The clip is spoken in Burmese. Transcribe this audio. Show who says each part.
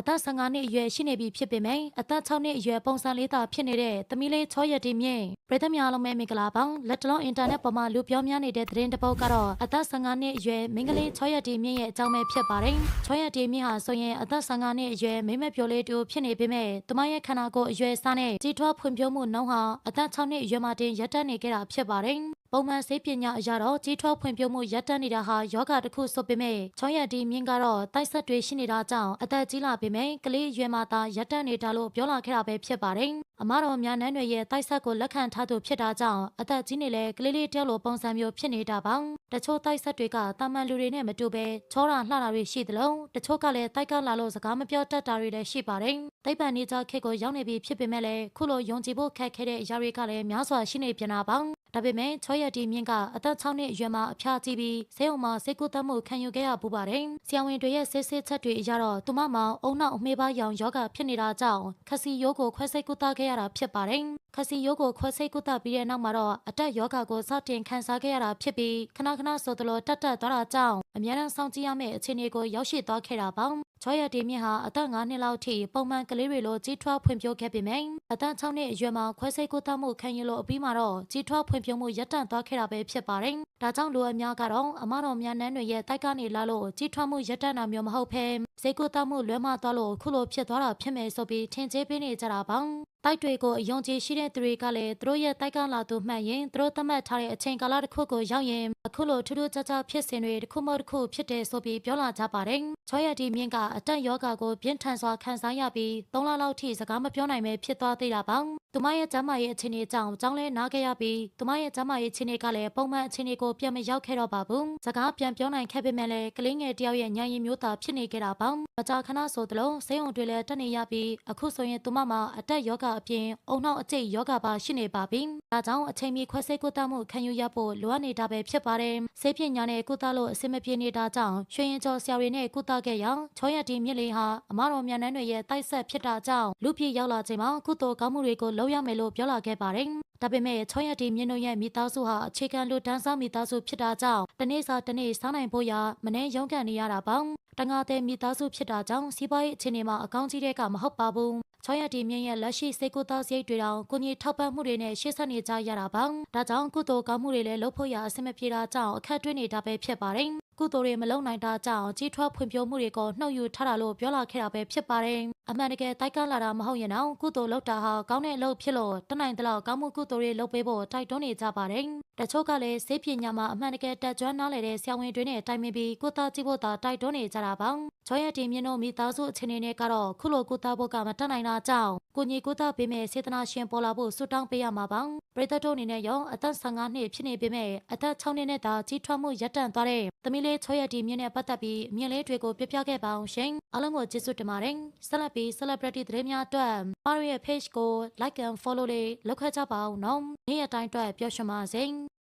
Speaker 1: အသက်15နှစ်အရွယ်ရှိနေပြီဖြစ်ပေမယ့်အသက်6နှစ်အရွယ်ပုံစံလေးသာဖြစ်နေတဲ့သမီးလေးချောရက်တီမြင့်ပြည်သူများလုံးပဲမင်္ဂလာပါလက်တလုံးအင်တာနက်ပေါ်မှာလူပြောများနေတဲ့သတင်းတစ်ပုဒ်ကတော့အသက်15နှစ်အရွယ်မိန်းကလေးချောရက်တီမြင့်ရဲ့အကြောင်းပဲဖြစ်ပါတယ်ချောရက်တီမြင့်ဟာဆိုရင်အသက်15နှစ်အရွယ်မိန်းမပြိုလေးတူဖြစ်နေပေမဲ့သူမရဲ့ခန္ဓာကိုယ်အရွယ်စားနဲ့ကြီးထွားဖွံ့ဖြိုးမှုနှုန်းဟာအသက်6နှစ်အရွယ်မှာတင်ရပ်တန့်နေခဲ့တာဖြစ်ပါတယ် ပုံမှန်စိတ်ပညာအရတော့ကြီးထွားဖွံ့ဖြိုးမှုရပ်တန့်နေတာဟာယောဂတစ်ခုဆိုပေမဲ့ချောရက်တီမြင့်ကတော့တိုက်ဆက်တွေရှိနေတာကြောင့်အသက်ကြီးလာပေမဲ့ကလေးအရွယ်မှာသာရပ်တန့်နေတာလို့ပြောလာခဲ့တာပဲဖြစ်ပါတယ်။အမတော်များနန်းတွေရဲ့တိုက်ဆက်ကိုလက်ခံထားသူဖြစ်တာကြောင့်အသက်ကြီးနေလေကလေးလေးတယောက်လိုပုံစံမျိုးဖြစ်နေတာပါ။တချို့တိုက်ဆက်တွေကတာမန်လူတွေနဲ့မတူပဲချောတာလှတာတွေရှိသလိုတချို့ကလည်းတိုက်ကလာလို့စကားမပြောတတ်တာတွေလည်းရှိပါတယ်။သိပ္ပံနေကြခေတ်ကိုရောက်နေပြီဖြစ်ပေမဲ့လည်းခုလိုယုံကြည်ဖို့ခက်ခဲတဲ့အရာတွေကလည်းများစွာရှိနေပြန်တာပါ။ ဒါပေမဲ့ချောရက်တီမြင့်ကအသက်6နှစ်အရွယ်မှာအဖျားကြီးပြီးဆေးရုံမှာစိတ်ကူးတတ်မှုခံယူခဲ့ရပူပါတယ်။ဆရာဝန်တွေရဲ့ဆေးဆေးချက်တွေအရတော့သူမမှာအုံနောက်အမေးပါရောင်ယောဂဖြစ်နေတာကြောင့်ခစီယိုးကိုခွဲစိတ်ကူတာခဲ့ရတာဖြစ်ပါတယ်။ခစီယိုးကိုခွဲစိတ်ကူတာပြီးတဲ့နောက်မှာတော့အတက်ယောဂကိုစတင်ခံစားခဲ့ရတာဖြစ်ပြီးခဏခဏဆိုသလိုတက်တက်သွားတာကြောင့်အများအားစောင့်ကြည့်ရမယ့်အခြေအနေကိုရောက်ရှိသွားခဲ့တာပါ။ ချောရတီမြင့်ဟာအသက်9နှစ်လောက်ထိပုံမှန်ကလေးတွေလိုကြီးထွားဖွံ့ဖြိုးခဲ့ပေမယ့်အသက်6နှစ်အရွယ်မှာခွဲစိတ်ကူတာမှုခံယူလို့အပြီးမှာတော့ကြီးထွားဖွံ့ဖြိုးမှုရပ်တန့်သွားခဲ့တာပဲဖြစ်ပါတယ်။ဒါကြောင့်လူအများကတော့အမတော်များနန်းတွေရဲ့တိုက်ကနေလာလို့ကြီးထွားမှုရပ်တန့်တာမျိုးမဟုတ်ဘဲစိတ်ကူတာမှုလွဲမသွားလို့ခုလိုဖြစ်သွားတာဖြစ်မယ်ဆိုပြီးထင်ကြေးပေးနေကြတာပါ။ တိုက်တွေကိုအယုံကြည်ရှိတဲ့သူတွေကလည်းသူတို့ရဲ့တိုက်ကလာသူမှတ်ရင်သူတို့သတ်မှတ်ထားတဲ့အချိန်ကာလတစ်ခုကိုရောက်ရင်အခုလိုထူးထူးခြားခြားဖြစ်စဉ်တွေတစ်ခုမှတစ်ခုဖြစ်တယ်ဆိုပြီးပြောလာကြပါတယ်။ချောရတီမြင့်ကအတက်ယောဂါကိုပြင်းထန်စွာခံစားရပြီး၃လလောက်ထိစကားမပြောနိုင်ပဲဖြစ်သွားသေးတာပါ။ သူမရဲ့ကျန်းမာရေးအခြေအနေကြောင့်ကြောင်းလဲနားခဲ့ရပြီးသူမရဲ့ကျန်းမာရေးအခြေအနေကလည်းပုံမှန်အခြေအနေကိုပြန်မရောက်ခဲ့တော့ပါဘူး။စကားပြန်ပြောနိုင်ခဲ့ပေမဲ့လည်းကလေးငယ်တယောက်ရဲ့ညံရင်မျိုးသားဖြစ်နေခဲ့တာပါ။မကြာခဏဆိုသလိုစိတ်ုံတွေလည်းတက်နေရပြီးအခုဆိုရင်သူမမှာအတက်ယောဂအပြင်အုံနောက်အကျိတ်ယောဂပါရှိနေပါပြီ။ ဒါကြောင့်အချိန်မီခွဲစိတ်ကုသမှုခံယူရဖို့လိုအပ်နေတာပဲဖြစ်ပါတယ်။ဆေးပညာနဲ့ကုသလို့အဆင်မပြေနေတာကြောင့်ရွှေရင်ကျော်ဆရာတွေနဲ့ကုသခဲ့ရာချောရတီမြစ်လေးဟာအမတော်မြန်နှန်းတွေရဲ့တိုက်ဆက်ဖြစ်တာကြောင့်လူပြည့်ရောက်လာချိန်မှာကုသိုလ်ကောင်းမှုတွေကိုလုပ်ရမယ်လို့ပြောလာခဲ့ပါတယ်။ဒါပေမဲ့ချောရတီမြင့်တို့ရဲ့မိသားစုဟာအခြေခံလူတန်းစားမိသားစုဖြစ်တာကြောင့်တနေ့စာတနေ့စားနိုင်ဖို့ရမနှဲရုန်းကန်နေရတာပေါ့။တငါတဲ့မိသားစုဖြစ်တာကြောင့်စီးပွားရေးအခြေအနေမှာအကောင်းကြီးတဲ့ကမဟုတ်ပါဘူး။ ချောရတီမြင့်ရဲ့လက်ရှိစိတ်ကူးသားစရိတ်တွေတောင်ကိုကြီးထောက်ပံ့မှုတွေနဲ့ရှေ့ဆက်နေကြရတာပါ။ဒါကြောင့်ကုသိုလ်ကောင်းမှုတွေလည်းလုပ်ဖို့ရအဆင်မပြေတာကြောင့်အခက်တွေ့နေတာပဲဖြစ်ပါတယ်။ကုသိုလ်တွေမလုံနိုင်တာကြောင့်ကြီးထွားဖွံ့ဖြိုးမှုတွေကိုနှုတ်ယူထားတာလို့ပြောလာခဲ့တာပဲဖြစ်ပါတယ်။အမှန်တကယ်တိုက်ကလာတာမဟုတ်ရင်တော့ကုသိုလ်လုပ်တာဟာကောင်းတဲ့အလုပ်ဖြစ်လို့တနိုင်တလောက်ကောင်းမှုကုသိုလ်တွေလုပ်ပေးဖို့တိုက်တွန်းနေကြပါတယ်။တချို့ကလည်းစေပညာမှာအမှန်တကယ်တက်ကြွနားလည်တဲ့ဆရာဝန်တွေနဲ့တိုင်ပင်ပြီးကုသကြည့်ဖို့သာတိုက်တွန်းနေကြတာပါ။ ချောရတီမြင့်တို့မိသားစုအခြေအနေနဲ့ကတော့ခုလိုကုသဖို့ကမတတ်နိုင်တာကြောင့်ကိုကြီးကုသပေးမဲ့စေတနာရှင်ပေါ်လာဖို့ဆုတောင်းပေးရမှာပါ။ပရိသတ်တို့အနေနဲ့ရောအသက်15နှစ်ဖြစ်နေပေမဲ့အသက်6နှစ်နဲ့သာကြီးထွားမှုရပ်တန့်သွားတဲ့သမီးလေးချောရတီမြင့်နဲ့ပတ်သက်ပြီးအမြင်လေးတွေကိုပြပြခဲ့ပါအောင်ရှင်။အားလုံးကိုကျေးဇူးတင်ပါတယ်။ဆက်လက်ပြီး celebrity သတင်းများအတွက်မရရဲ့ page ကို like and follow လေးလုပ်ခဲ့ကြပါဦးနော်။နေ့ရက်တိုင်းအတွက်ပျော်ရွှင်ပါစေ။